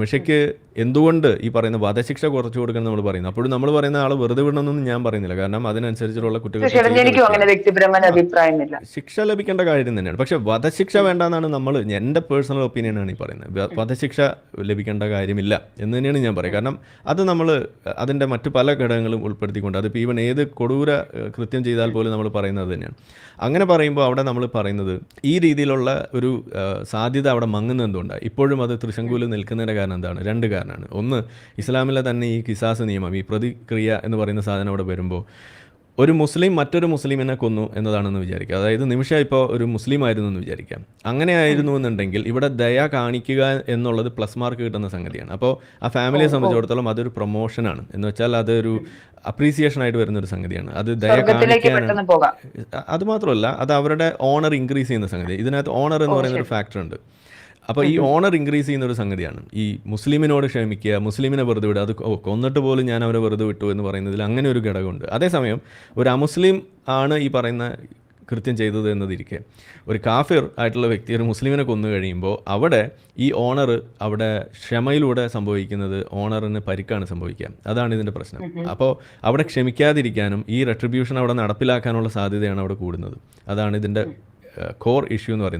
നിമിഷയ്ക്ക് എന്തുകൊണ്ട് ഈ പറയുന്ന വധശിക്ഷ കുറച്ചു കൊടുക്കണം നമ്മൾ പറയുന്നത് അപ്പോഴും നമ്മൾ പറയുന്ന ആൾ വെറുതെ വിടണമെന്നൊന്നും ഞാൻ പറയുന്നില്ല. കാരണം അതിനനുസരിച്ചുള്ള കുറ്റകൃത്യം ശിക്ഷ ലഭിക്കേണ്ട കാര്യം തന്നെയാണ്. പക്ഷെ വധശിക്ഷ വേണ്ടെന്നാണ് നമ്മൾ എന്റെ പേഴ്സണൽ ഒപ്പീനിയൻ ആണ് ഈ പറയുന്നത്. വധശിക്ഷ ലഭിക്കേണ്ട കാര്യമില്ല എന്ന് തന്നെയാണ് ഞാൻ പറയുക. കാരണം അത് നമ്മൾ അതിന്റെ മറ്റു പല ഘടകങ്ങളും ഉൾപ്പെടുത്തിക്കൊണ്ട് അതിപ്പോൾ ഈവൻ ഏത് കൊടൂര കൃത്യം ചെയ്താൽ പോലും നമ്മൾ പറയുന്നത് തന്നെയാണ്. അങ്ങനെ പറയുമ്പോൾ അവിടെ നമ്മൾ പറയുന്നത് ഈ രീതിയിലുള്ള ഒരു സാധ്യത അവിടെ മങ്ങുന്നത് എന്തുകൊണ്ടാണ്? ഇപ്പോഴും അത് തൃശങ്കൂൽ നിൽക്കുന്നതിന്റെ കാരണം എന്താണ്? രണ്ട് കാരണമാണ് ഒന്ന് ഇസ്ലാമിലെ തന്നെ ഈ കിസാസ് നിയമം ഈ പ്രതിക്രിയ എന്ന് പറയുന്ന സാധനം അവിടെ വരുമ്പോൾ ഒരു മുസ്ലിം മറ്റൊരു മുസ്ലിമിനെ കൊന്നു എന്നതാണെന്ന് വിചാരിക്കുക. അതായത് നിമിഷ ഇപ്പോൾ ഒരു മുസ്ലിം ആയിരുന്നു എന്ന് വിചാരിക്കാം. അങ്ങനെ ആയിരുന്നു എന്നുണ്ടെങ്കിൽ ഇവിടെ ദയ കാണിക്കുക എന്നുള്ളത് പ്ലസ് മാർക്ക് കിട്ടുന്ന സംഗതിയാണ്. അപ്പോൾ ആ ഫാമിലിയെ സംബന്ധിച്ചിടത്തോളം അതൊരു പ്രൊമോഷനാണ് എന്ന് വെച്ചാൽ അതൊരു അപ്രീസിയേഷൻ ആയിട്ട് വരുന്ന ഒരു സംഗതിയാണ്. അത് ദയ കാണിക്കാനാണ്. അത് മാത്രമല്ല അത് അവരുടെ ഓണർ ഇൻക്രീസ് ചെയ്യുന്ന സംഗതി. ഇതിനകത്ത് ഓണർ എന്ന് പറയുന്ന ഒരു ഫാക്ടർ ഉണ്ട്. അപ്പോൾ ഈ ഓണർ ഇൻക്രീസ് ചെയ്യുന്ന ഒരു സംഗതിയാണ്. ഈ മുസ്ലിമിനോട് ക്ഷമിക്കുക മുസ്ലിമിനെ വെറുതെ വിടുക അത് ഓ, കൊന്നിട്ട് പോലും ഞാൻ അവരെ വെറുതെ വിട്ടു എന്ന് പറയുന്നതിൽ അങ്ങനെ ഒരു ഘടകമുണ്ട്. അതേസമയം ഒരു അമുസ്ലിം ആണ് ഈ പറയുന്ന കൃത്യം ചെയ്തത് എന്നതിരിക്കെ. ഒരു കാഫിർ ആയിട്ടുള്ള വ്യക്തി ഒരു മുസ്ലിമിനെ കൊന്നു കഴിയുമ്പോൾ അവിടെ ഈ ഓണർ അവിടെ ക്ഷമയിലൂടെ സംഭവിക്കുന്നത് ഓണറിന് പരിക്കാണ് സംഭവിക്കുക. അതാണ് ഇതിന്റെ പ്രശ്നം. അപ്പോൾ അവിടെ ക്ഷമിക്കാതിരിക്കാനും ഈ റെട്രിബ്യൂഷൻ അവിടെ നടപ്പിലാക്കാനുള്ള സാധ്യതയാണ് അവിടെ കൂടുന്നത്. അതാണ് ഇതിന്റെ കോർ ഇഷ്യൂ എന്ന് പറയുന്നത്.